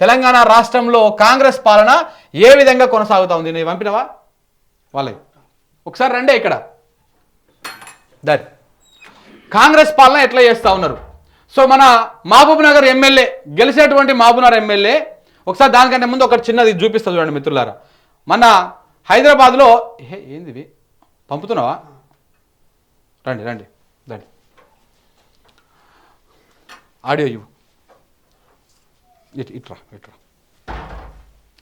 తెలంగాణ రాష్ట్రంలో కాంగ్రెస్ పాలన ఏ విధంగా కొనసాగుతా ఉంది? నేను పంపినవా? వాళ్ళకి ఒకసారి రండే ఇక్కడ. దట్ కాంగ్రెస్ పాలన ఎట్లా చేస్తూ ఉన్నారు? సో మన మహబూబ్ నగర్ ఎమ్మెల్యే గెలిచేటువంటి మహబూబ్ నగర్ ఎమ్మెల్యే ఒకసారి దానికంటే ముందు ఒకటి చిన్నది చూపిస్తా చూడండి మిత్రులారా. మన హైదరాబాద్లో ఏ ఏంది పంపుతున్నావా? రండి రండి రండి. ఆడియో ఇవ్వు. ఇట్ ఇట్రా. ఇట్రా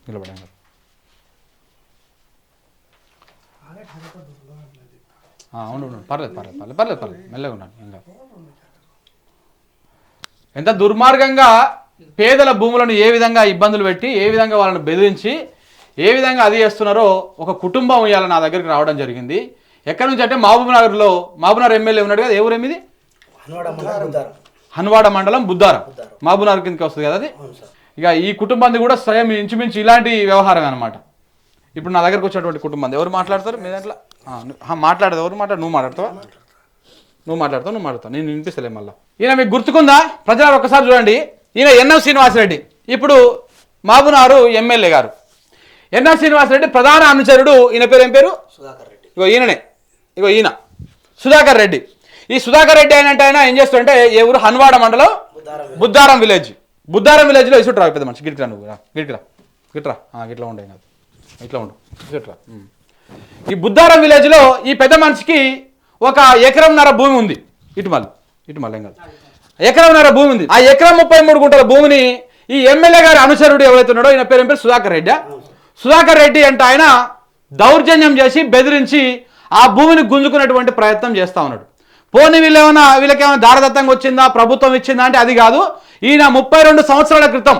నిలబడండి అవును అవును పర్లేదు పర్లేదు పర్లేదు పర్లేదు పర్లేదు. మెల్లగా ఉన్నాను ఇంకా ఎంత దుర్మార్గంగా పేదల భూములను ఏ విధంగా ఇబ్బందులు పెట్టి ఏ విధంగా వాళ్ళని బెదిరించి ఏ విధంగా అది చేస్తున్నారో ఒక కుటుంబం ఇవాళ నా దగ్గరికి రావడం జరిగింది. ఎక్కడి నుంచి అంటే మహబూబ్ నగర్లో మహబూబ్ నగర్ ఎమ్మెల్యే ఉన్నాడు కదా ఏ ఊరు ఏమిది? హన్వాడ మండలం బుద్ధారం నగర్ కిందకి వస్తుంది కదా అది? ఇక ఈ కుటుంబాన్ని కూడా స్వయం ఇంచుమించు ఇలాంటి వ్యవహారం అనమాట ఇప్పుడు నా దగ్గరకు వచ్చినటువంటి కుటుంబం. ఎవరు మాట్లాడతారు? మీ దాంట్లో? మాట్లాడదు. ఎవరు మాట్లాడు నువ్వు మాట్లాడతావా? నువ్వు మాట్లాడతావు నువ్వు మాట్లాడతావు. నేను వినిపిస్తలే మళ్ళీ. ఈయన మీకు గుర్తుకుందా? ప్రజలు ఒకసారి చూడండి. ఈయన ఎన్ఎం శ్రీనివాసరెడ్డి. ఇప్పుడు మహబూనారు ఎమ్మెల్యే గారు. ఎన్ఎం శ్రీనివాసరెడ్డి ప్రధాన అనుచరుడు. ఈయన పేరు ఏం పేరు? సుధాకర్ రెడ్డి. ఇగో ఈయననే. ఇగో ఈయన. సుధాకర్ రెడ్డి. ఈ సుధాకర్ రెడ్డి అయినంటే ఆయన ఏం చేస్తుంటే ఏ ఊరు? హన్వాడ మండలం బుద్ధారం బుద్ధారం విలేజ్. బుద్ధారం విలేజ్లో ఇసుట్రా పెద్ద మనిషి. గిట్రా నువ్వు గిట్రా. గిట్రా. గిట్లా ఉండే కాదు ఇట్లా ఉండు. ఇసుట్రా. ఈ బుద్ధారం విలేజ్లో ఈ పెద్ద మనిషికి ఒక ఎకరంన్నర భూమి ఉంది. ఇటు మళ్ళీ. ఇటు మళ్ళీ ఏం కాదు. ఎకరంన్నర భూమి ఉంది. ఆ ఎకరం ముప్పై మూడు గుంటల భూమిని ఈ ఎమ్మెల్యే గారి అనుచరుడు ఎవరైతే ఉన్నాడో ఈయన పేరు పేరు? సుధాకర్ రెడ్డి. సుధాకర్ రెడ్డి అంటే ఆయన దౌర్జన్యం చేసి బెదిరించి ఆ భూమిని గుంజుకునేటువంటి ప్రయత్నం చేస్తా ఉన్నాడు. పోనీ వీళ్ళేమైనా వీళ్ళకేమైనా దారదత్తంగా వచ్చిందా ప్రభుత్వం ఇచ్చిందా అంటే అది కాదు. ఈయన ముప్పై రెండు సంవత్సరాల క్రితం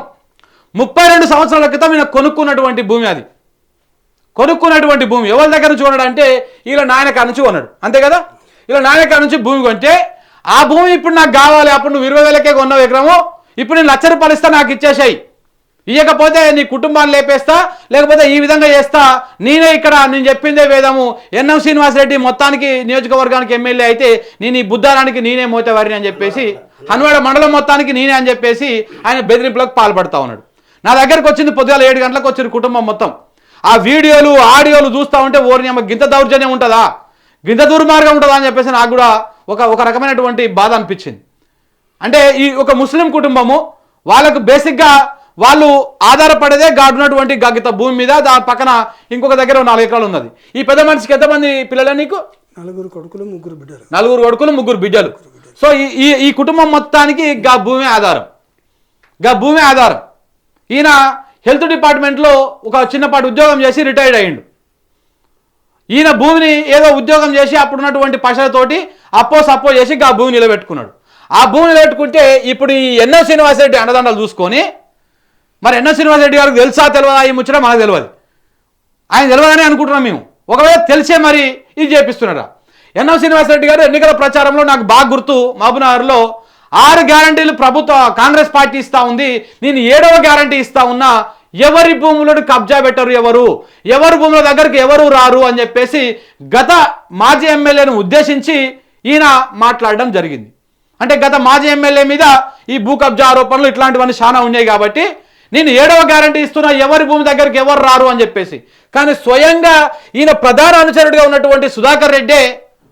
ముప్పై రెండు సంవత్సరాల క్రితం ఈయన కొనుక్కున్నటువంటి భూమి అది. కొనుక్కున్నటువంటి భూమి. ఎవరి దగ్గర నుంచి కొన్నాడు అంటే వీళ్ళ నాయనక నుంచి కొన్నాడు. అంతే కదా? వీళ్ళ నాయనక నుంచి భూమి కొంటే ఆ భూమి ఇప్పుడు నాకు కావాలి అప్పుడు నువ్వు ఇరవై వేలకే కొన్నావు ఎకరము ఇప్పుడు నేను లక్ష రూపాయలు ఇస్తా నాకు ఇచ్చేసాయి. ఇవ్వకపోతే నీ కుటుంబాన్ని లేపేస్తా లేకపోతే ఈ విధంగా చేస్తా. నేనే ఇక్కడ నేను చెప్పిందే వేదము. ఎన్ఎం శ్రీనివాసరెడ్డి మొత్తానికి నియోజకవర్గానికి ఎమ్మెల్యే అయితే నేను ఈ బుద్ధారానికి నేనే మోతవారిని అని చెప్పేసి హనువాడ మండలం మొత్తానికి నేనే అని చెప్పేసి ఆయన బెదిరింపులకు పాల్పడతా ఉన్నాడు. నా దగ్గరకు వచ్చింది పొద్దుగాల ఏడు గంటలకు వచ్చింది కుటుంబం మొత్తం. ఆ వీడియోలు ఆడియోలు చూస్తూ ఉంటే ఓరిని అమ్మ గింత దౌర్జన్యం ఉంటుందా? గింత దుర్మార్గం ఉంటుందా అని చెప్పేసి నాకు కూడా ఒక ఒక రకమైనటువంటి బాధ అనిపించింది. అంటే ఈ ఒక ముస్లిం కుటుంబము వాళ్ళకు బేసిక్గా వాళ్ళు ఆధారపడేదే గాడున్నటువంటి గగిత భూమి మీద దాని పక్కన ఇంకొక దగ్గర నాలుగు ఎకరాలు ఉన్నది. ఈ పెద్ద మనిషికి ఎంతమంది పిల్లలు నీకు? నలుగురు కొడుకులు ముగ్గురు బిడ్డలు. నలుగురు కొడుకులు ముగ్గురు బిడ్డలు. సో ఈ ఈ ఈ కుటుంబం మొత్తానికి గా భూమి ఆధారం. గా భూమి ఆధారం. ఈయన హెల్త్ డిపార్ట్మెంట్లో ఒక చిన్నపాటి ఉద్యోగం చేసి రిటైర్డ్ అయ్యిండు. ఈయన భూమిని ఏదో ఉద్యోగం చేసి అప్పుడున్నటువంటి పశలతోటి అప్పో సప్పో చేసి ఆ భూమి నిలబెట్టుకున్నాడు. ఆ భూమి నిలబెట్టుకుంటే ఇప్పుడు ఈ ఎన్నో శ్రీనివాసరెడ్డి అండదండలు చూసుకొని మరి ఎన్న శ్రీనివాస్ రెడ్డి గారికి తెలుసా తెలియదా ఈ ముచ్చట మనకు తెలియదు ఆయన తెలియదని అనుకుంటున్నాం మేము. ఒకవేళ తెలిసే మరి ఇది చేపిస్తున్నారా? ఎన్నో శ్రీనివాసరెడ్డి గారు ఎన్నికల ప్రచారంలో నాకు బాగా గుర్తు. మహబూబ్నగర్లో ఆరు గ్యారంటీలు ప్రభుత్వ కాంగ్రెస్ పార్టీ ఇస్తా ఉంది. నేను ఏడవ గ్యారంటీ ఇస్తా ఉన్నా ఎవరి భూములను కబ్జా పెట్టరు ఎవరు? ఎవరి భూముల దగ్గరికి ఎవరు రారు అని చెప్పేసి గత మాజీ ఎమ్మెల్యేను ఉద్దేశించి ఈయన మాట్లాడడం జరిగింది. అంటే గత మాజీ ఎమ్మెల్యే మీద ఈ భూ కబ్జా ఆరోపణలు ఇట్లాంటివన్నీ చాలా ఉన్నాయి కాబట్టి నేను ఏడవ గ్యారంటీ ఇస్తున్నా ఎవరి భూమి దగ్గరికి ఎవరు రారు అని చెప్పేసి. కానీ స్వయంగా ఈయన ప్రధాన అనుచరుడిగా ఉన్నటువంటి సుధాకర్ రెడ్డే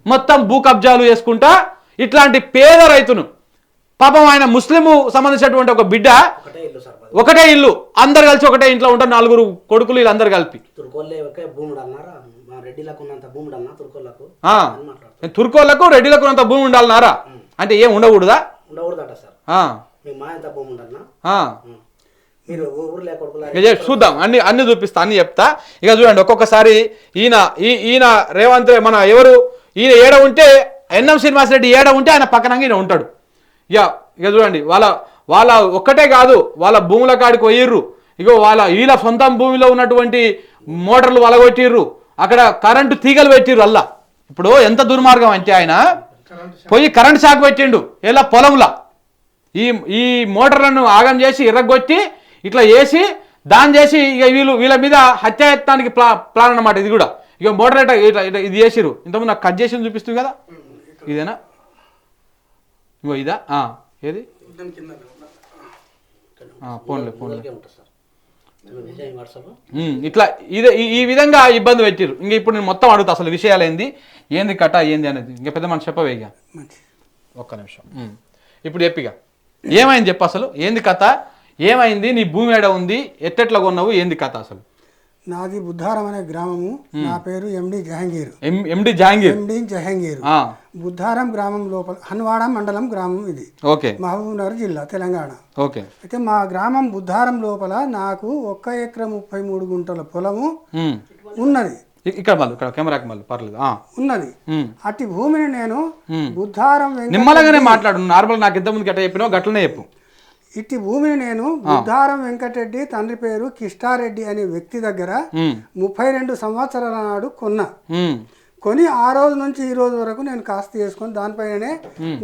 మొత్తం భూ కబ్జాలు చేసుకుంటా ఇట్లాంటి పేద రైతును పాపం ఆయన ముస్లిము సంబంధించినటువంటి ఒక బిడ్డ ఒకటే ఇల్లు అందరు కలిసి ఒకటే ఇంట్లో ఉంటారు నలుగురు కొడుకులు వీళ్ళందరూ కలిపి. తుర్కోళ్ళకు రెడ్డిలకు ఉన్నంత భూమి ఉండాలన్నారా? అంటే ఏం ఉండకూడదా? ఉండకూడదట సార్. మీరు ఇక చూద్దాం. అన్ని అన్ని చూపిస్తా అన్ని చెప్తా. ఇక చూడండి ఒక్కొక్కసారి ఈయన ఈ ఈయన రేవంత్ మన ఎవరు ఈయన ఏడ ఉంటే ఎన్ఎం శ్రీనివాస్ రెడ్డి ఏడ ఉంటే ఆయన పక్కనంగా ఈయన ఉంటాడు. ఇక ఇక చూడండి వాళ్ళ వాళ్ళ ఒక్కటే కాదు వాళ్ళ భూముల కాడికి పోయిర్రు. ఇగో వాళ్ళ వీళ్ళ సొంతం భూమిలో ఉన్నటువంటి మోటార్లు వలగొట్టిర్రు. అక్కడ కరెంటు తీగలు పెట్టిర్రు అల్లా. ఇప్పుడు ఎంత దుర్మార్గం అంటే ఆయన పోయి కరెంట్ షాక్ పెట్టిండు. ఇలా పొలంలా. ఈ ఈ మోటార్లను ఆగం చేసి ఎర్రగొట్టి ఇట్లా వేసి దాని చేసి ఇక వీళ్ళు వీళ్ళ మీద హత్యాయత్నానికి ప్లా ప్లాన్ అన్నమాట ఇది కూడా. ఇక మోటార్ ఇట్లా ఇట్లా ఇది చేసిరు ఇంతకుముందు నాకు కట్ చేసి చూపిస్తుంది కదా? ఇదేనా? ఇగో ఇదా? ఏది? ఫోన్లే ఫోన్లే. వాట్సాప్ ఉమ్, ఇట్లా ఇదే ఈ- విధంగా ఇబ్బంది పెట్టిరు ఇంక ఇప్పుడు నేను మొత్తం అడుగుతా అసలు విషయాలు ఏంది ఏంది కథ ఏంది అనేది. ఇంకా పెద్ద మనం చెప్పవే ఇక. ఒక్క నిమిషం. ఇప్పుడు చెప్పిగా ఏమైంది చెప్పు అసలు? ఏంది కథ? ఏమైంది? నీ భూమి ఏడ ఉంది? ఎట్టెట్లా కొన్నావు? ఏంది కథ అసలు? నాది బుద్ధారం అనే గ్రామము. నా పేరు ఎండి జహంగీర్. ఎండి జహాంగీర్? ఎండి జహంగీర్. బుద్ధారం గ్రామం లోపల హన్వాడ మండలం గ్రామం ఇది. ఓకే. మహబూబ్నగర్ జిల్లా తెలంగాణ. ఓకే. అయితే మా గ్రామం బుద్ధారం లోపల నాకు ఒక్క ఎకరం ముప్పై మూడు గుంటల పొలము. ఉన్నది. ఇక్కడ మళ్ళీ ఇక్కడ కెమెరాకి మళ్ళీ పర్లేదు. ఉన్నది. అట్టి భూమిని నేను. బుద్ధారం నిమ్మలంగానే మాట్లాడు. నార్మల్ నాకు ఇంతకుముందు గట్ట చెప్పినావు గట్లనే చెప్పు. ఇట్టి భూమిని నేను బుద్ధారం వెంకటరెడ్డి తండ్రి పేరు కిష్టారెడ్డి అనే వ్యక్తి దగ్గర. ముప్పై రెండు సంవత్సరాల నాడు కొన్నా. కొని ఆ రోజు నుంచి ఈ రోజు వరకు నేను కాస్త చేసుకొని దానిపైననే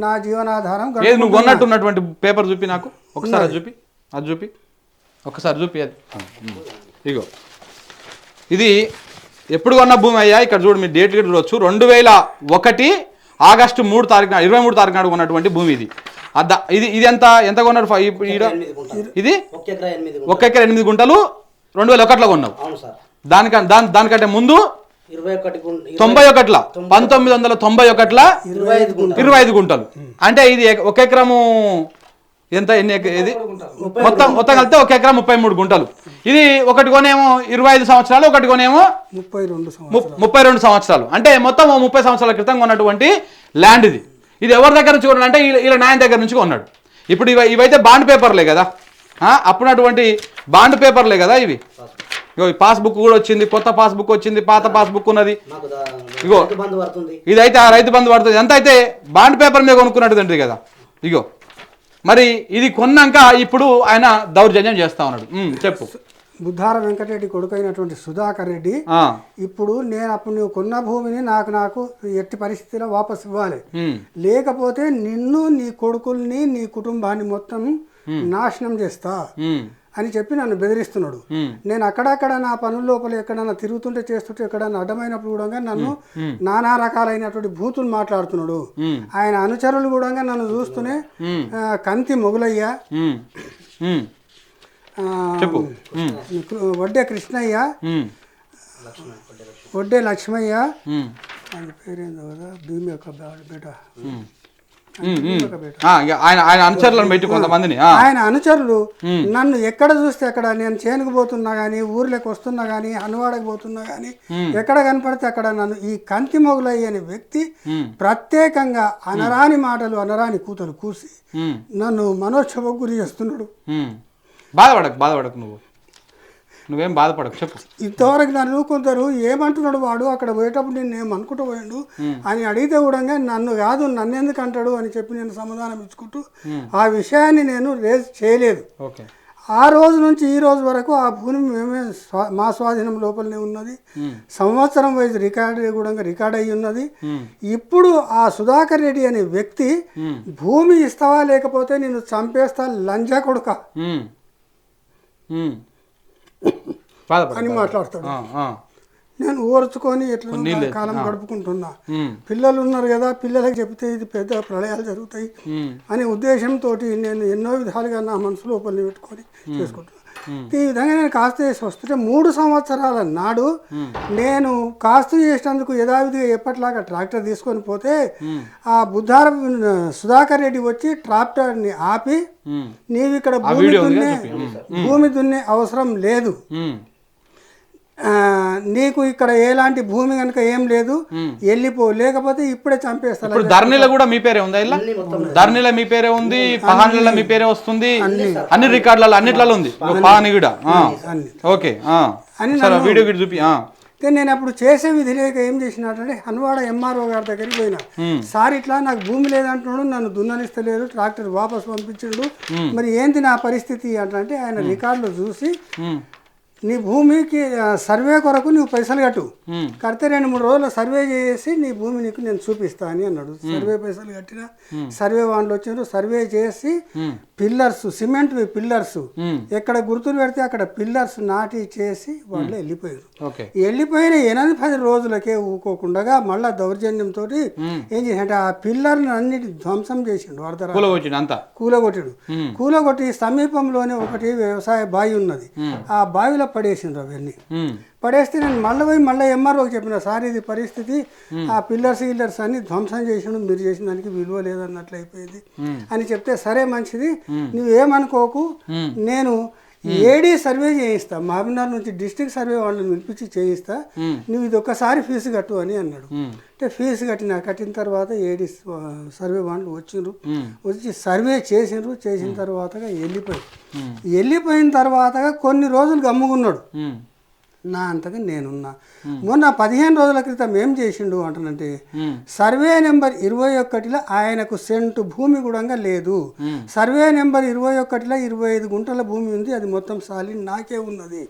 నా జీవనాధారం నువ్వు గడుపుకుంటున్నా. కొన్నట్టు ఉన్నటువంటి పేపర్ చూపి నాకు? ఒకసారి చూపి. అది చూపి. ఒకసారి చూపి అది. ఇగో. ఇది ఎప్పుడు కొన్న భూమి అయ్యా? ఇక్కడ చూడు మీరు డేట్ గిట్ చూడొచ్చు. రెండు వేల ఒకటి ఆగస్టు మూడు తారీఖు ఇరవై మూడు తారీఖు నాడు కొన్నటువంటి భూమి ఇది. అద్ద ఇది ఇది ఎంత ఎంత కొన్నారు ఇది? ఒక ఎకరా ఎనిమిది గుంటలు. రెండు వేల ఒకటిలో కొన్నావు. అవును సార్. దానికం దాని దానికంటే ముందు తొంభై ఒకట్ల పంతొమ్మిది వందల తొంభై ఒకట్ల ఇరవై ఐదు గుంటలు. అంటే ఇది ఒక ఎకరము ఎంత? ఎన్ని ఎక- ఇది? మొత్తం మొత్తం కలిపితే ఒక ఎకరం ముప్పై మూడు గుంటలు. ఇది ఒకటి కొనేమో ఇరవై ఐదు సంవత్సరాలు ఒకటి కొనేమో ముప్పై రెండు ముప్పై రెండు సంవత్సరాలు. అంటే మొత్తం ముప్పై సంవత్సరాల క్రితం కొన్నటువంటి ల్యాండ్ ఇది. ఇది ఎవరి దగ్గర నుంచి కొన్నాడు అంటే వీళ్ళ నాయన దగ్గర నుంచి కొన్నాడు. ఇప్పుడు ఇవి ఇవైతే బాండ్ పేపర్లే కదా. ఆ, అప్పుడున్నటువంటి బాండ్ పేపర్లే కదా ఇవి. ఇగో ఈ పాస్బుక్ కూడా వచ్చింది కొత్త పాస్బుక్ వచ్చింది పాత పాస్బుక్ ఉన్నది. ఇగో. ఇదైతే ఆ రైతు బంధు పడుతుంది. ఎంత అయితే బాండ్ పేపర్ మీద కొనుక్కున్నట్టు కదా. ఇగో మరి ఇది కొన్నాక ఇప్పుడు ఆయన దౌర్జన్యం చేస్తా ఉన్నాడు. చెప్పు. బుద్ధార వెంకటరెడ్డి కొడుకైనటువంటి సుధాకర్ రెడ్డి ఇప్పుడు నేను అప్పుడు నువ్వు కొన్న భూమిని నాకు నాకు ఎట్టి పరిస్థితిలో వాపస్ ఇవ్వాలి. లేకపోతే నిన్ను నీ కొడుకుల్ని నీ కుటుంబాన్ని మొత్తం నాశనం చేస్తా. అని చెప్పి నన్ను బెదిరిస్తున్నాడు. నేను అక్కడక్కడ నా పనుల లోపల ఎక్కడన్నా తిరుగుతుంటే చేస్తుంటే ఎక్కడన్నా అడ్డమైనప్పుడు కూడా నన్ను నానా రకాలైనటువంటి బూతులు మాట్లాడుతున్నాడు. ఆయన అనుచరులు కూడా నన్ను చూస్తూనే కంతి మొగులయ్య. వడ్డే కృష్ణయ్య. వడ్డే లక్ష్మయ్య. ఆయన పేరేందో కదా? భీమి యొక్క బేట. ఆయన ఆయన అనుచరులను పెట్టి కొంతమందిని ఆ, ఆయన అనుచరులు నన్ను ఎక్కడ చూస్తే అక్కడ నేను చేనుకు పోతున్నా కానీ ఊర్లోకి వస్తున్నా కానీ అనువాడకు పోతున్నా కానీ ఎక్కడ కనపడితే అక్కడ నన్ను ఈ కంతి మొగులయ్య అనే వ్యక్తి ప్రత్యేకంగా అనరాని మాటలు అనరాని కూతలు కూసి నన్ను మనోక్షోభకు గురి చేస్తున్నాడు. బాధపడకు బాధపడకు నువ్వు. నువ్వేం బాధపడకు చెప్పు. ఇంతవరకు నన్ను కొందరు ఏమంటున్నాడు వాడు అక్కడ పోయేటప్పుడు నేను ఏమనుకుంటూ పోయాడు అని అడిగితే కూడా నన్ను కాదు నన్ను ఎందుకు అంటాడు అని చెప్పి నేను సమాధానం ఇచ్చుకుంటూ ఆ విషయాన్ని నేను రేజ్ చేయలేదు. ఓకే. ఆ రోజు నుంచి ఈ రోజు వరకు ఆ భూమి మేమే స్వా- మా స్వాధీనం లోపలనే ఉన్నది. సంవత్సరం వయసు రికార్డ్ కూడా రికార్డ్ అయ్యి ఉన్నది. ఇప్పుడు ఆ సుధాకర్ రెడ్డి అనే వ్యక్తి భూమి ఇస్తావా లేకపోతే నేను చంపేస్తా లంజా కొడుక? అని. మాట్లాడతాడు. నేను ఓర్చుకొని ఎట్లా నీళ్ళు కాలం గడుపుకుంటున్నా. పిల్లలు ఉన్నారు కదా పిల్లలకి చెప్తే ఇది పెద్ద ప్రళయాలు జరుగుతాయి అనే ఉద్దేశంతో నేను ఎన్నో విధాలుగా నా మనసు లోపలిని పెట్టుకొని చేసుకుంటున్నాను. ఈ విధంగా నేను కాస్త చేసి వస్తుంటే మూడు సంవత్సరాల నాడు నేను కాస్తు చేసినందుకు యథావిధిగా ఎప్పటిలాగా ట్రాక్టర్ తీసుకొని పోతే ఆ బుద్ధారం సుధాకర్ రెడ్డి వచ్చి ట్రాక్టర్ని ఆపి నీవు ఇక్కడ భూమి దున్నే. భూమి దున్నే అవసరం లేదు. నీకు ఇక్కడ ఎలాంటి భూమి కనుక ఏం లేదు వెళ్ళిపో లేకపోతే ఇప్పుడే చంపేస్తాను ఇప్పుడు ధరణిలో కూడా మీ పేరే ఉందా ఇలా? ధరణిలో మీ పేరే ఉంది పహాన్లలో మీ పేరే వస్తుంది అన్ని. రికార్డులలో అన్నిట్లలో ఉంది. పహాని కూడా ఓకే వీడియో గిట్ చూపి నేను అప్పుడు చేసే విధి లేక ఏం చేసినట్టంటే హన్వాడ ఎంఆర్ఓ గారి దగ్గరికి పోయినా. సార్ ఇట్లా నాకు భూమి లేదంటున్నాడు నన్ను దున్ననిస్తలేరు ట్రాక్టర్ వాపస్ పంపించిండు. మరి ఏంటి నా పరిస్థితి? అంటే ఆయన రికార్డులు చూసి నీ భూమికి సర్వే కొరకు నువ్వు పైసలు కట్టు. కడితే రెండు మూడు రోజులు సర్వే చేసి నీ భూమి నీకు నేను చూపిస్తా అని అన్నాడు సర్వే పైసలు కట్టిన సర్వే వాళ్ళు వచ్చినారు సర్వే చేసి పిల్లర్స్ సిమెంట్ పిల్లర్స్. ఎక్కడ గుర్తులు పెడితే అక్కడ పిల్లర్స్ నాటి చేసి వాళ్ళు వెళ్ళిపోయారు. వెళ్ళిపోయిన ఎనిమిది పది రోజులకే ఊకోకుండా మళ్ళా దౌర్జన్యంతో ఏం చేసిండు? ఆ పిల్లర్ని అన్నిటి ధ్వంసం చేసిండు అంతా? కూలగొట్టాడు. కూలగొట్టి సమీపంలోనే ఒకటి వ్యవసాయ బావి ఉన్నది. ఆ బావిలో పడేసిండ్రు అవన్నీ. పడేస్తే నేను మళ్ళీ పోయి మళ్ళీ ఎంఆర్ఓకి చెప్పిన సార్ ఇది పరిస్థితి ఆ పిల్లర్స్ గిల్లర్స్ అన్ని ధ్వంసం చేసిండు మీరు చేసిన దానికి విలువ లేదన్నట్లు అయిపోయింది. అని చెప్తే సరే మంచిది. నువ్వేమనుకోకు నేను ఏడీ సర్వే చేయిస్తా. మహబూబ్నగర్ నుంచి డిస్ట్రిక్ట్ సర్వే వాళ్ళని పిలిపించి చేయిస్తా. నువ్వు ఇది ఒక్కసారి ఫీజు కట్టు అని అన్నాడు. అంటే ఫీజు కట్టిన కట్టిన తర్వాత ఏడి సర్వే వాళ్ళు వచ్చిండ్రు. వచ్చి సర్వే చేసిండ్రు. చేసిన తర్వాత వెళ్ళిపోయి. వెళ్ళిపోయిన తర్వాత కొన్ని రోజులు గమ్ముకున్నాడు నా అంతగా నేనున్నా. మొన్న పదిహేను రోజుల క్రితం ఏం చేసిండు అంటానంటే సర్వే నెంబర్ ఇరవై ఒక్కటిలో ఆయనకు సెంటు భూమి కూడా లేదు. సర్వే నెంబర్ ఇరవై ఒకటిలో ఇరవై ఐదు గుంటల భూమి ఉంది అది మొత్తం సాలి నాకే ఉన్నది.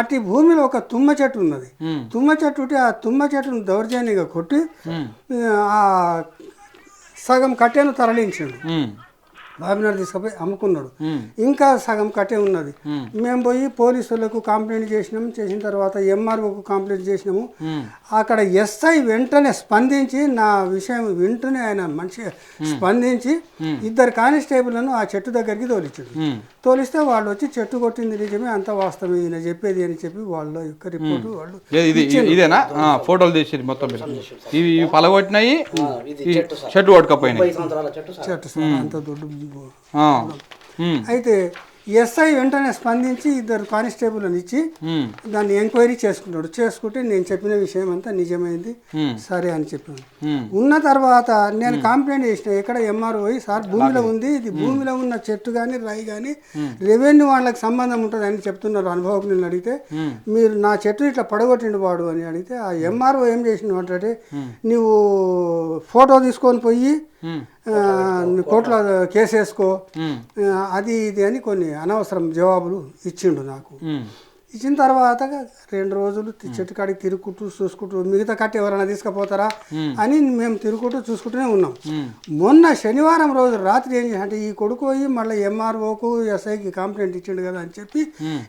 అట్టి భూమిలో ఒక తుమ్మ చెట్టు ఉన్నది. తుమ్మ చెట్టు ఉంటే ఆ తుమ్మ చెట్టును దౌర్జన్యంగా కొట్టి ఆ సగం కట్టెను తరలించాడు. ఉమ్, బాబినార్ తీసుకుపోయి అమ్ముకున్నాడు. ఇంకా సగం కట్టే ఉన్నది. మేము. పోయి పోలీసులకు కంప్లైంట్ చేసినాము చేసిన తర్వాత ఎంఆర్ఓకు కంప్లైంట్ చేసినాము. అక్కడ ఎస్ఐ వెంటనే స్పందించి నా విషయం వింటూనే ఆయన మంచిగా స్పందించి ఇద్దరు కానిస్టేబుల్లను ఆ చెట్టు దగ్గరికి తోలిచ్చాడు. ఉమ్, తోలిస్తే వాళ్ళు వచ్చి చెట్టు కొట్టింది నిజమే అంత వాస్తవం ఈయన చెప్పేది అని చెప్పి వాళ్ళ యొక్క రిపోర్టు వాళ్ళు ఇదేనా? ఫోటోలు తీసి మొత్తం. ఇవి పలగొట్టినాయి చెట్టు సార్. చెట్టు అంత దొడ్డు. అయితే ఎస్ఐ వెంటనే స్పందించి ఇద్దరు కానిస్టేబుల్ ఇచ్చి దాన్ని ఎంక్వైరీ చేసుకున్నాడు చేసుకుంటే నేను చెప్పిన విషయం అంతా నిజమైంది. సరే అని చెప్పాను. ఉన్న తర్వాత నేను కంప్లైంట్ చేసిన ఎక్కడ ఎంఆర్ఓ సార్ భూమిలో ఉంది ఇది భూమిలో ఉన్న చెట్టు కానీ రాయి కానీ రెవెన్యూ వాళ్ళకి సంబంధం ఉంటుంది అని చెప్తున్నారు అనుభవజ్ఞులను అడిగితే మీరు నా చెట్టు ఇట్లా పడగొట్టిండు వాడు అని అడిగితే ఆ ఎంఆర్ఓ ఏం చేసిండు అంటే నువ్వు ఫోటో తీసుకొని పోయి కోర్టులో కేసు వేసుకో. ఉమ్, ఆ, అది ఇది అని కొన్ని అనవసరం జవాబులు ఇచ్చిండు నాకు. ఇచ్చిన తర్వాత రెండు రోజులు చెట్టు కాడికి తిరుగుకుంటూ చూసుకుంటూ మిగతా కట్టి ఎవరైనా తీసుకుపోతారా అని మేము తిరుగుకుంటూ చూసుకుంటూనే ఉన్నాం. మొన్న శనివారం రోజు రాత్రి ఏం చేసి అంటే ఈ కొడుకు పోయి మళ్ళీ ఎంఆర్ఓకు ఎస్ఐకి కంప్లైంట్ ఇచ్చిండు కదా అని చెప్పి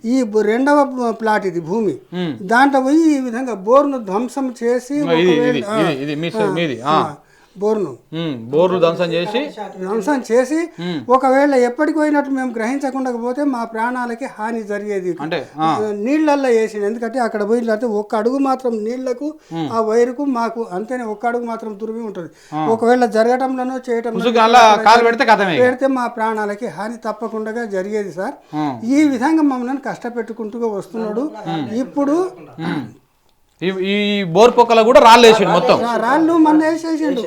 ఈ రెండవ ప్లాట్ ఇది భూమి. దాంట్లో పోయి ఈ విధంగా బోర్ను ధ్వంసం చేసి బోర్ను. బోర్లు ధ్వంసం చేసి? ధ్వంసం చేసి ఒకవేళ ఎప్పటికి పోయినట్టు మేము గ్రహించకుండా పోతే మా ప్రాణాలకి హాని జరిగేది. అంటే నీళ్ళల్లో వేసిండు. ఎందుకంటే అక్కడ పోయినట్టు ఒక్క అడుగు మాత్రం నీళ్ళకు ఆ వైరుకు మాకు అంతేనే ఒక్క అడుగు మాత్రం దుర్వి ఉంటుంది. ఒకవేళ జరగటంలోనో చేయటం పెడితే మా ప్రాణాలకి హాని తప్పకుండా జరిగేది సార్. ఈ విధంగా మమ్మల్ని కష్టపెట్టుకుంటూ వస్తున్నాడు. ఇప్పుడు ఈ బోర్ పొక్కల కూడా రాళ్ళు వేసిండు మొత్తం. రాళ్ళు మన వేసేసిండు.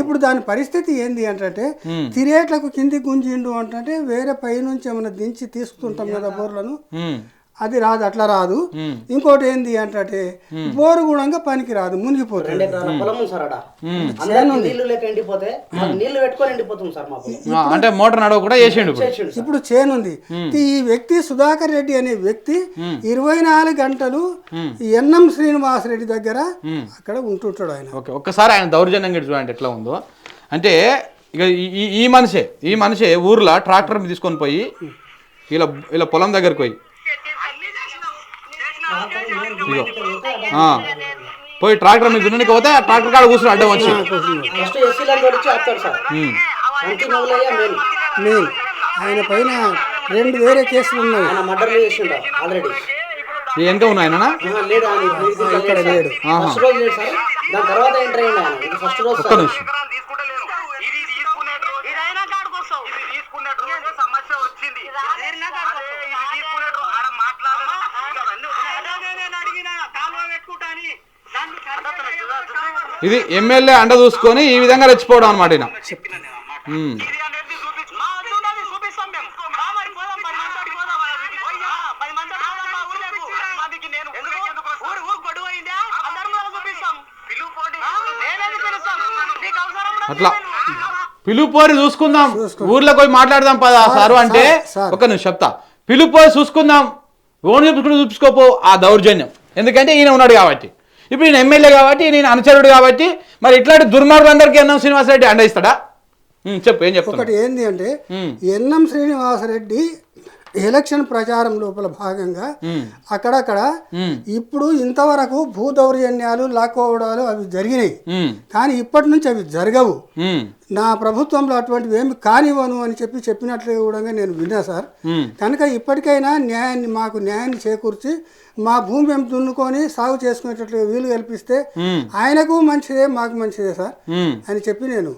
ఇప్పుడు దాని పరిస్థితి ఏంది అంటే తిరేట్లకు కింది గుంజిండు అంటే వేరే పైనుంచి ఏమైనా దించి తీసుకుంటాం కదా బోర్లను. అది రాదు అట్లా రాదు. ఇంకోటి ఏంది అంటే బోరు కూడా పనికి రాదు మునిగిపోతుంది. అంటే మోటార్ నడవ కూడా వేసిండు ఇప్పుడు. చేనుంది ఈ వ్యక్తి సుధాకర్ రెడ్డి అనే వ్యక్తి ఇరవై నాలుగు గంటలు ఎన్ఎం శ్రీనివాసరెడ్డి దగ్గర అక్కడ ఉంటుంటాడు ఆయన. ఓకే ఒక్కసారి ఆయన దౌర్జన్యం చూడండి ఎట్లా ఉందో. అంటే ఇక ఈ- మనిషే ఈ మనిషే ఊర్లో ట్రాక్టర్ తీసుకొని పోయి ఇలా ఇలా పొలం దగ్గరికి పోయి ఇగో. పోయి ట్రాక్టర్ మీద దున్ననికి పోతే ట్రాక్టర్ కాడ కూర్చుని అడ్డం వచ్చి. మెయిన్. ఆయన పైన రెండు వేరే కేసులు ఉన్నాయి. ఆయన మర్డర్లు చేసిండు ఆల్రెడీ. వెనక ఉన్నాయి ఆయన లేడు ఆయన. ఇప్పుడు ఇక్కడ లేడు సార్. ఫస్ట్ రోజు లేడు సార్. దాని తర్వాత ఎంటర్ అయ్యిండు ఆయన. ఇది ఫస్ట్ రోజు ఒక్క సార్. నిమిషం ఇది తీసుకునేట్టు ఇదైనా కాడుకొస్తావు ఇది తీసుకునేట్టు ఏదో సమస్య వచ్చింది అదే ఇది తీసుకునేట్టు ఆడ మాట్లాడను అవన్నీ వదిలేయ్. నేను అడిగిన కాలువ పెట్టుకుంటాని దాన్ని ఇది ఎమ్మెల్యే అండ చూసుకొని ఈ విధంగా రెచ్చిపోవడం అనమాట ఈయన ఉమ్, ఇది అనేది చూపించు మా వద్ద ఉన్నది చూపిస్తాం మేము రా మరి పోదాం పది మంది పోదాం పోయ్యా, పది మంది పోదాం మా ఊర్లకు మందికి నేను ఊరు ఊరు గొడవ అయిందా అందరం మనం చూపిస్తాం పిలువు పోటీ. నేనేది పిలుస్తాం. నీకు అవసరం ఉన్నది అట్లా. పిలుపుపోరి చూసుకుందాం. ఊర్లోకి పోయి మాట్లాడదాం పదా సారు అంటే. ఒక నిమిషం చెప్తా. పిలుపుపోయి చూసుకుందాం. ఓన్ చూపించుకుంటూ చూపించుకోపో ఆ దౌర్జన్యం. ఎందుకంటే ఈయన ఉన్నాడు కాబట్టి. ఇప్పుడు ఈయన ఎమ్మెల్యే కాబట్టి నేను అనుచరుడు కాబట్టి మరి ఇట్లాంటి దుర్మార్గులందరికీ అన్నం శ్రీనివాసరెడ్డి అండ ఇస్తాడా చెప్పు ఏం చెప్తున్నా ఒకటి ఏంది అంటే. ఎన్ఎం శ్రీనివాసరెడ్డి ఎలక్షన్ ప్రచారం లోపల భాగంగా. అక్కడక్కడ. ఇప్పుడు ఇంతవరకు భూ దౌర్జన్యాలు లాక్కోవడాలు అవి జరిగినాయి కానీ ఇప్పటి నుంచి అవి జరగవు నా ప్రభుత్వంలో అటువంటివి ఏమి కానివ్వను అని చెప్పి చెప్పినట్లు కూడా నేను విన్నా సార్. కనుక ఇప్పటికైనా న్యాయాన్ని మాకు న్యాయాన్ని చేకూర్చి మా భూమి మేము దున్నుకొని సాగు చేసుకునేటట్లు వీలు కల్పిస్తే. ఆయనకు మంచిదే మాకు మంచిదే సార్. అని చెప్పి నేను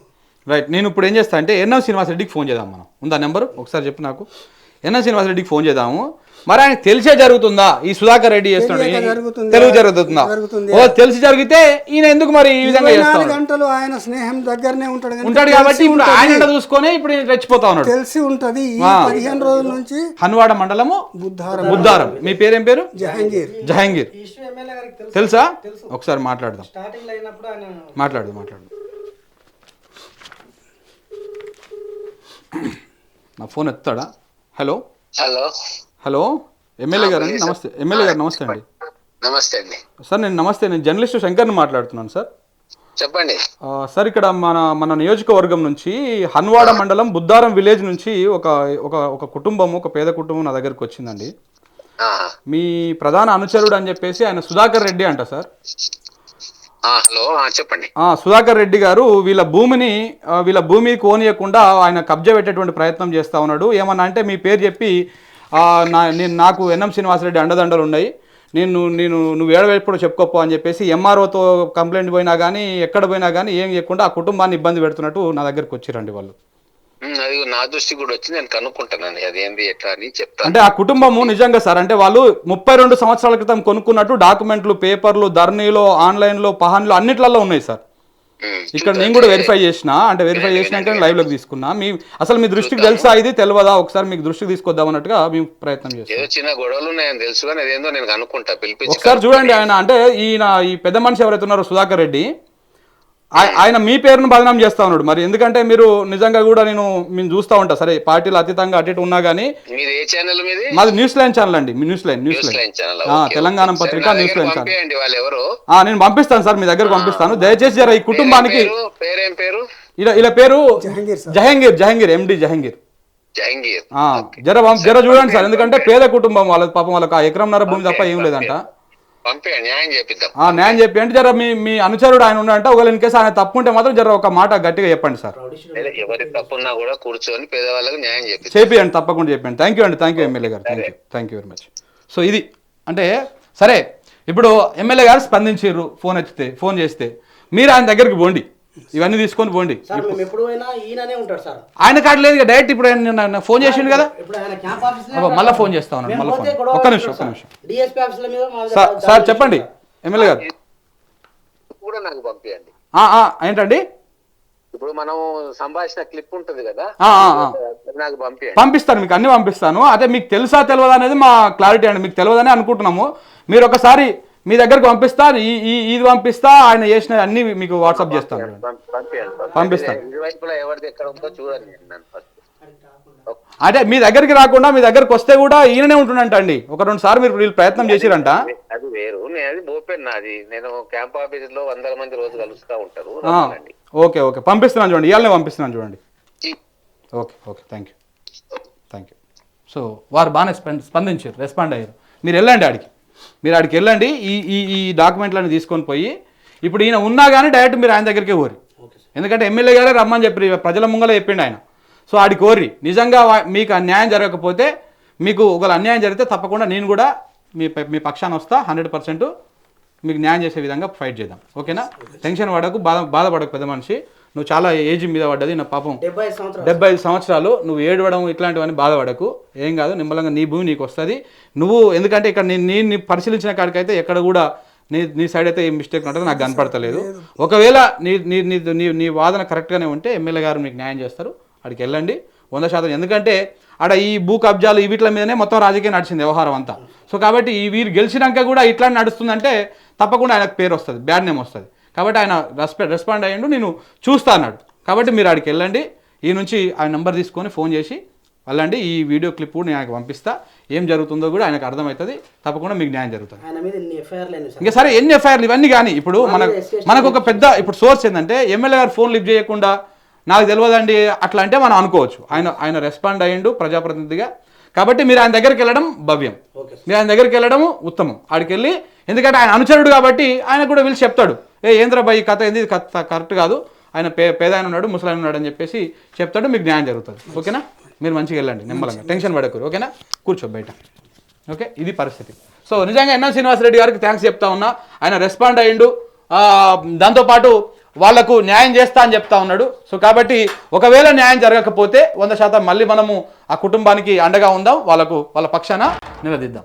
రైట్ నేను ఇప్పుడు ఏం చేస్తా అంటే ఎన్ఎం శ్రీనివాసరెడ్డికి ఫోన్ చేద్దాం మనం ఉందా నెంబరు ఒకసారి చెప్పు నాకు ఎన్ఎం శ్రీనివాసరెడ్డికి ఫోన్ చేద్దాము. మరి ఆయన తెలిసే జరుగుతుందా? ఈ సుధాకర్ రెడ్డి చేస్తున్నాడు? తెలుగు జరుగుతుందా. ఓ తెలిసి జరిగితే ఈయన ఎందుకు మరి ఈ విధంగా గంటలు ఆయన స్నేహం దగ్గరనే ఉంటాడు ఉంటాడు కాబట్టి ఇప్పుడు. ఆయన చూసుకొని ఇప్పుడు రెచ్చిపోతా ఉన్నాడు. తెలిసి ఉంటది. పదిహేను రోజుల నుంచి హన్వాడ మండలము బుద్ధారం. బుద్ధారం. మీ పేరేం పేరు? జహాంగీర్. జహాంగీర్. తెలుసు. తెలుసా? ఒకసారి మాట్లాడదాం. స్టార్టింగ్లో అయినప్పుడు ఆయన మాట్లాడదు మాట్లాడదు. నా ఫోన్ ఎత్తాడా? హలో? హలో. హలో? ఎమ్మెల్యే గారు అండి నమస్తే. ఎమ్మెల్యే గారు నమస్తే అండి. నమస్తే అండి. సార్ నేను నమస్తే నేను జర్నలిస్ట్ శంకర్ని మాట్లాడుతున్నాను సార్. చెప్పండి. సార్ ఇక్కడ మన మన నియోజకవర్గం నుంచి హన్వాడ మండలం బుద్దారం విలేజ్ నుంచి ఒక ఒక ఒక కుటుంబం ఒక పేద కుటుంబం నా దగ్గరికి వచ్చిందండి. మీ ప్రధాన అనుచరుడు అని చెప్పేసి ఆయన సుధాకర్ రెడ్డి అంట సార్. హలో చెప్పండి. సుధాకర్ రెడ్డి గారు వీళ్ళ భూమిని వీళ్ళ భూమి కోనియకుండా ఆయన కబ్జా పెట్టేటువంటి ప్రయత్నం చేస్తా ఉన్నాడు. ఏమన్నా అంటే మీ పేరు చెప్పి నా నేను నాకు ఎన్ఎం శ్రీనివాసరెడ్డి అండదండలు ఉన్నాయి. నేను నేను నువ్వు ఏడవెప్పుడు చెప్పుకోపో అని చెప్పేసి ఎంఆర్ఓతో కంప్లైంట్ పోయినా కానీ ఎక్కడ పోయినా కానీ ఏం చేయకుండా ఆ కుటుంబాన్ని ఇబ్బంది పెడుతున్నట్టు నా దగ్గరికి వచ్చిరండి వాళ్ళు. అది నా దృష్టి కూడా వచ్చి నేను కనుక్కుంటానండి అది ఏంది ఎట్లా అని చెప్తాను. అంటే ఆ కుటుంబము నిజంగా సార్ అంటే వాళ్ళు ముప్పై రెండు సంవత్సరాల క్రితం కొనుక్కున్నట్టు డాక్యుమెంట్లు పేపర్లు ధర్నీలో ఆన్లైన్లో పహాన్లో అన్నిట్లలో ఉన్నాయి సార్. ఇక్కడ నేను కూడా వెరిఫై చేసిన అంటే వెరిఫై చేసినాక లైవ్లోకి తీసుకున్నా. మీ అసలు మీ దృష్టికి తెలుసా ఇది? తెలియదా? ఒకసారి మీకు దృష్టికి తీసుకొద్దాం అన్నట్టుగా మేము ప్రయత్నం చేస్తాం. చిన్న గొడవలు ఉన్నాయని తెలుసు కానీ అదేందో నేను పిలిపించి ఒకసారి చూడండి ఆయన అంటే ఈయన ఈ పెద్ద మనిషి ఎవరైతే ఉన్నారో సుధాకర్ రెడ్డి ఆయన మీ పేరును బదనాం చేస్తా ఉన్నాడు. మరి ఎందుకంటే మీరు నిజంగా కూడా నేను మేము చూస్తూ ఉంటా. సరే పార్టీలు అతీతంగా అటు ఇటు ఉన్నా కానీ మీది ఏ ఛానల్ మీది? మాది న్యూస్ లైన్ ఛానల్ అండి. మీ news line news line. Line channel ఆ, తెలంగాణ పత్రిక న్యూస్ లైన్ ఛానల్. పంపించండి వాళ్ళు ఎవరు ఆ, నేను పంపిస్తాను సార్ మీ దగ్గరకు పంపిస్తాను. దయచేసి జర ఈ కుటుంబానికి పేరు? పేరేం పేరు? ఇలా ఇలా పేరు జహంగీర్ సార్. జహంగీర్ జహంగీర్ ఎండి జహంగీర్. జహంగీర్. ఆ, జర జర చూడండి సార్. ఎందుకంటే పేద కుటుంబం వాళ్ళ పాపం వాళ్ళకి ఆ ఎకరంన్నర భూమి తప్ప ఏం లేదంట. న్యాయం చేపిద్దాం. ఆ న్యాయం చెప్పి అంటే జర మీ మీ అనుచరుడు ఆయన ఉన్నాడంటే ఒకవేళ ఇన్ కేసు ఆయన తప్పు ఉంటే మాత్రం జర ఒక మాట గట్టిగా చెప్పండి సార్. లేదా ఎవరి తప్పున్నా కూడా కూర్చొని పేదవాళ్ళకి న్యాయం చేపిద్దాం. చేపియండి తప్పకుండా చెప్పండి థ్యాంక్ యూ అండి థ్యాంక్ యూ ఎమ్మెల్యే గారు. Thank you thank you very much so ఇది అంటే సరే ఇప్పుడు ఎమ్మెల్యే గారు స్పందించారు ఫోన్ ఎత్తితే ఫోన్ చేస్తే మీరు ఆయన దగ్గరికి పోండి. ఇవన్నీ తీసుకొని పోండి. ఆయన కాడ లేదు డైరెక్ట్ ఇప్పుడు ఆయన ఫోన్ చేసిండు కదా? ఇప్పుడు ఆయన క్యాంప్ ఆఫీస్ అబ్బా, మళ్ళా ఫోన్ చేస్తా ఉన్నాడు, మళ్ళా ఫోన్. ఒక్క నిమిషం, ఒక్క నిమిషం. సార్ చెప్పండి. ఎమ్మెల్యే గారు. కూడా నాకు పంపించండి ఆ, ఆ, ఏంటండి? ఇప్పుడు మనం సంభాషణ క్లిప్ ఉంటది కదా. నాకు పంపించండి పంపిస్తాను మీకు అన్ని పంపిస్తాను. అదే మీకు తెలుసా తెలియదా అనేది మా క్లారిటీ అండి. మీకు తెలియదని అనుకుంటున్నాము. మీరు ఒకసారి మీ దగ్గరకు పంపిస్తా ఈ ఇది పంపిస్తా ఆయన చేసిన అన్ని మీకు వాట్సాప్ చేస్తాను పంపిస్తాను. అంటే మీ దగ్గరికి రాకుండా మీ దగ్గరికి వస్తే కూడా ఈయననే ఉంటుండంట అండి ఒక రెండు సార్లు మీరు వీళ్ళు ప్రయత్నం చేసిరంట. అది వేరు. నేను ఓపెన్ నాది నేను క్యాంప్ ఆఫీస్లో వందల మంది రోజు కలుస్తా ఉంటారు. Okay okay. పంపిస్తున్నాను చూడండి. ఇవాళనే పంపిస్తున్నాను చూడండి. Okay okay. Thank you thank you so వారు బాగానే స్పంద స్పందించారు. రెస్పాండ్ అయ్యారు. మీరు వెళ్ళండి ఆడికి. మీరు ఆడికి వెళ్ళండి ఈ ఈ ఈ డాక్యుమెంట్లను తీసుకొని పోయి ఇప్పుడు ఈయన ఉన్నా కానీ డైరెక్ట్ మీరు ఆయన దగ్గరికే కోరి ఎందుకంటే ఎమ్మెల్యే గారే రమ్మని చెప్పి ప్రజల ముంగల చెప్పిండు ఆయన. సో ఆడి కోరి నిజంగా మీకు అన్యాయం జరగకపోతే మీకు ఒకవేళ అన్యాయం జరిగితే తప్పకుండా నేను కూడా మీ మీ పక్షాన వస్తా హండ్రెడ్ పర్సెంట్ మీకు న్యాయం చేసే విధంగా ఫైట్ చేద్దాం. ఓకేనా? టెన్షన్ పడకు బాధ బాధపడకు పెద్ద మనిషి. నువ్వు చాలా ఏజ్ మీద పడ్డది నా పాపం. డెబ్బై ఐదు సంవత్సరాలు. నువ్వు ఏడవడం ఇట్లాంటివన్నీ బాధపడకు. ఏం కాదు నిమ్మలంగా నీ భూమి నీకు వస్తుంది నువ్వు ఎందుకంటే ఇక్కడ నేను నేను పరిశీలించిన కాడికైతే ఎక్కడ కూడా నీ నీ సైడ్ అయితే ఏం మిస్టేక్ ఉంటుంది నాకు కనపడతలేదు. ఒకవేళ నీ నీ నీ నీ వాదన కరెక్ట్గానే ఉంటే ఎమ్మెల్యే గారు మీకు న్యాయం చేస్తారు. అక్కడికి వెళ్ళండి. వంద శాతం. ఎందుకంటే ఆడ ఈ భూ కబ్జాలు ఈ వీటిల మీదనే మొత్తం రాజకీయం నడిచింది వ్యవహారం అంతా. సో కాబట్టి ఈ వీరు గెలిచినాక కూడా ఇట్లా నడుస్తుందంటే తప్పకుండా ఆయనకు పేరు వస్తుంది బ్యాడ్ నేమ్ వస్తుంది. కాబట్టి ఆయన రెస్పె రెస్పాండ్ అయ్యిండు నేను చూస్తా అన్నాడు. కాబట్టి మీరు ఆడికి వెళ్ళండి. ఈ నుంచి ఆయన నెంబర్ తీసుకొని ఫోన్ చేసి వెళ్ళండి. ఈ వీడియో క్లిప్ కూడా నేను ఆయనకు పంపిస్తా. ఏం జరుగుతుందో కూడా ఆయనకు అర్థమవుతుంది. తప్పకుండా మీకు న్యాయం జరుగుతుంది. ఇంకా సరే ఎన్ని ఎఫ్ఐఆర్లు? ఇవన్నీ కానీ ఇప్పుడు మనకు మనకు ఒక పెద్ద ఇప్పుడు సోర్స్ ఏంటంటే ఎమ్మెల్యే గారు ఫోన్ లిఫ్ట్ చేయకుండా నాకు తెలియదండి అట్లా అంటే మనం అనుకోవచ్చు. ఆయన ఆయన రెస్పాండ్ అయ్యిండు ప్రజాప్రతినిధిగా. కాబట్టి మీరు ఆయన దగ్గరికి వెళ్ళడం భవ్యం. మీరు ఆయన దగ్గరికి వెళ్ళడం ఉత్తమం. ఆడికి వెళ్ళి ఎందుకంటే ఆయన అనుచరుడు కాబట్టి ఆయన కూడా వీళ్ళు చెప్తాడు. ఏ ఏంద్రబాయి ఈ కథ ఏంది? కథ కరెక్ట్ కాదు. ఆయన పే పేద ఆయన ఉన్నాడు ముసలాయన ఉన్నాడు అని చెప్పేసి చెప్తాడు. మీకు న్యాయం జరుగుతుంది. ఓకేనా? మీరు మంచిగా వెళ్ళండి. నిమ్మలంగా. టెన్షన్ పడకూరు ఓకేనా? కూర్చో బయట. ఓకే? ఇది పరిస్థితి. సో నిజంగా ఎన్ఎం శ్రీనివాసరెడ్డి గారికి థ్యాంక్స్ చెప్తా ఉన్నా. ఆయన రెస్పాండ్ అయ్యిండు. దాంతోపాటు వాళ్ళకు న్యాయం చేస్తా అని చెప్తా ఉన్నాడు. సో కాబట్టి ఒకవేళ న్యాయం జరగకపోతే వంద శాతం మళ్ళీ మనము ఆ కుటుంబానికి అండగా ఉందాం. వాళ్ళకు వాళ్ళ పక్షాన నిలదీద్దాం.